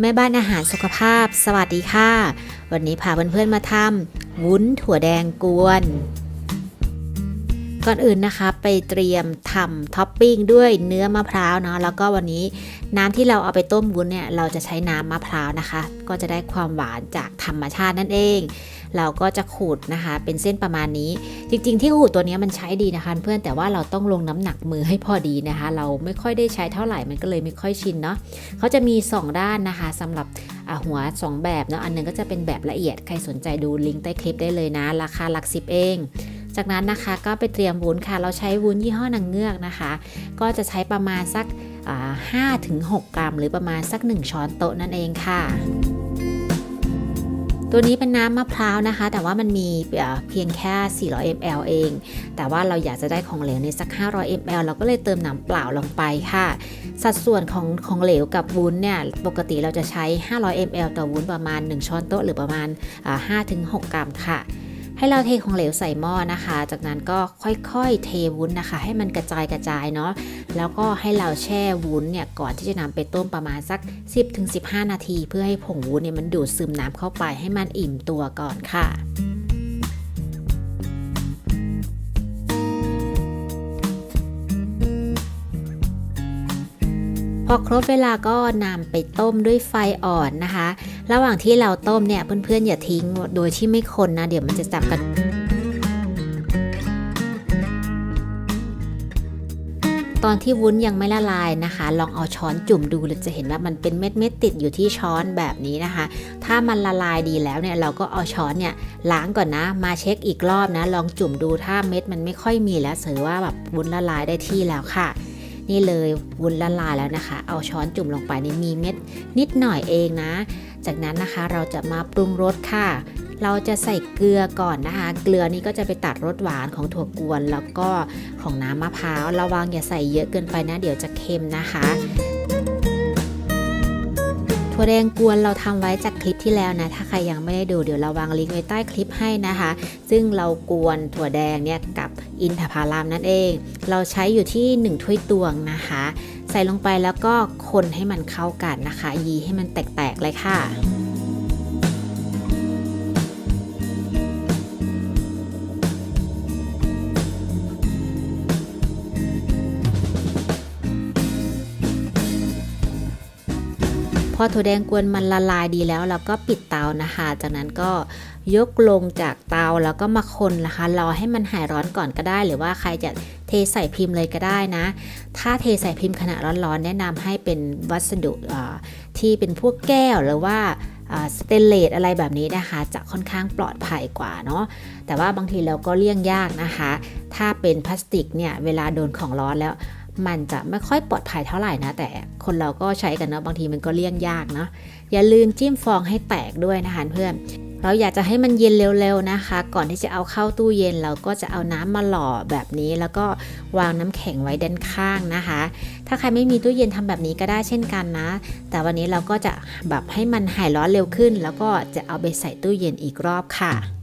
แม่บ้านอาหารสุขภาพ สวัสดีค่ะ วันนี้พาเพื่อนๆมาทำวุ้นถั่วแดงกวน ก่อนอื่นนะคะไปเตรียมทำท็อปปิ้งด้วยเนื้อมะพร้าวเนาะแล้วก็วันนี้น้ำที่เราเอาไปต้มวุ้นเนี่ยเราจะใช้น้ำมะพร้าวนะคะ ก็จะได้ความหวานจากธรรมชาตินั่นเอง เราก็จะขูดนะคะ เป็นเส้นประมาณนี้ จริง ๆ ที่ขูดตัวนี้มันใช้ดีนะคะ เพื่อนแต่ว่าเราต้องลงน้ำหนักมือให้พอดีนะคะ เราไม่ค่อยได้ใช้เท่าไหร่มันก็เลยไม่ค่อยชินเนาะเขาจะมี 2 ด้านนะคะสำหรับหัว 2 แบบเนาะอันหนึงก็จะเป็นแบบละเอียดใครสนใจดูลิงก์ใต้คลิปได้เลยนะ ราคาหลักสิบเอง จากนั้นนะคะก็ไปเตรียมวุ้นค่ะ เราใช้วุ้นยี่ห้อนางเงือกนะคะ ก็จะใช้ประมาณสักห้าถึงหกรัม หรือประมาณสัก 1 ช้อนโต๊ะนั่นเองค่ะตัวนี้เป็นน้ำมะพร้าวนะคะ แต่ว่ามันมีเพียงแค่ 400 ml เอง แต่ว่าเราอยากจะได้ของเหลวในสัก 500 ml เราก็เลยเติมน้ำเปล่าลงไปค่ะ สัดส่วนของของเหลวกับวุ้นเนี่ย ปกติเราจะใช้ 500 ml ต่อวุ้นประมาณ 1 ช้อนโต๊ะหรือประมาณ 5-6 กรัมค่ะ ให้เราเทของเหลวใส่หม้อนะคะ จากนั้นก็ค่อยๆเทวุ้นนะคะ ให้มันกระจายกระจายเนาะแล้วก็ให้เราแช่วุ้นเนี่ยก่อนที่จะนำไปต้มประมาณสัก 10-15 นาที เพื่อให้ผงวุ้นเนี่ยมันดูดซึมน้ำเข้าไปให้มันอิ่มตัวก่อนค่ะ อครบเวลาก็นำไปต้มด้วยไฟอ่อนนะคะ ระหว่างที่เราต้มเนี่ยเพื่อนๆอย่าทิ้งโดยที่ไม่คนนะ เดี๋ยวมันจะจับกันตอนที่วุ้นยังไม่ละลายนะคะ ลองเอาช้อนจุ่มดูเราจะเห็นว่ามันเป็นเม็ดเม็ดๆติดอยู่ที่ช้อนแบบนี้นะคะ ถ้ามันละลายดีแล้วเนี่ยเราก็เอาช้อนเนี่ยล้างก่อนนะ มาเช็คอีกรอบนะ ลองจุ่มดูถ้าเม็ดมันไม่ค่อยมีแล้วเสือว่าแบบวุ้นละลายได้ที่แล้วค่ะ นี่เลยวุ้นละลายแล้วนะคะ เอาช้อนจุ่มลงไปนี่มีเม็ดนิดหน่อยเองนะ จากนั้นนะคะเราจะมาปรุงรสค่ะ เราจะใส่เกลือก่อนนะคะ เกลือนี้ก็จะไปตัดรสหวานของถั่วกวนแล้วก็ของน้ำมะพร้าวระวังอย่าใส่เยอะเกินไปนะ เดี๋ยวจะเค็มนะคะถั่วแดงกวนเราทำไว้จากคลิปที่แล้วนะ ถ้าใครยังไม่ได้ดูเดี๋ยวเราวางลิงก์ไว้ใต้คลิปให้นะคะ ซึ่งเรากวนถั่วแดงเนี่ยกับ อินทผลามนั่นเอง เราใช้อยู่ที่ 1 ถ้วยตวงนะคะ ใส่ลงไปแล้วก็คนให้มันเข้ากันนะคะ ยีให้มันแตกๆเลยค่ะ อถั่วแดงกวนมันละลายดีแล้วเราก็ปิดเตานะคะ จากนั้นก็ยกลงจากเตาแล้วก็มาคนนะคะรอให้มันหายร้อนก่อนก็ได้ หรือว่าใครจะเทใส่พิมพ์เลยก็ได้นะ ถ้าเทใส่พิมพ์ขณะร้อนๆ แนะนำให้เป็นวัสดุที่เป็นพวกแก้วหรือว่าสเตนเลสอะไรแบบนี้นะคะ จะค่อนข้างปลอดภัยกว่าเนาะแต่ว่าบางทีเราก็เลี่ยงยากนะคะ ถ้าเป็นพลาสติกเนี่ยเวลาโดนของร้อนแล้ว มันจะไม่ค่อยปลอดภัยเท่าไหร่นะ แต่คนเราก็ใช้กันเนาะบางทีมันก็เลี่ยงยากเนาะอย่าลืมจิ้มฟองให้แตกด้วยนะคะเพื่อนเราอยากจะให้มันเย็นเร็วๆนะคะ ก่อนที่จะเอาเข้าตู้เย็นเราก็จะเอาน้ำมาหล่อแบบนี้ แล้วก็วางน้ำแข็งไว้ด้านข้างนะคะ ถ้าใครไม่มีตู้เย็นทำแบบนี้ก็ได้เช่นกันนะ แต่วันนี้เราก็จะแบบให้มันหายร้อนเร็วขึ้น แล้วก็จะเอาไปใส่ตู้เย็นอีกรอบค่ะ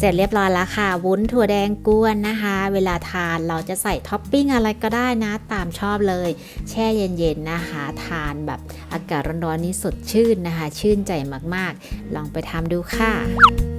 เสร็จเรียบร้อยแล้วค่ะ วุ้นถั่วแดงกวนนะคะ เวลาทานเราจะใส่ท็อปปิ้งอะไรก็ได้นะ ตามชอบเลย แช่เย็นๆนะคะ ทานแบบอากาศร้อนๆนี้สดชื่นนะคะ ชื่นใจมากๆ ลองไปทำดูค่ะ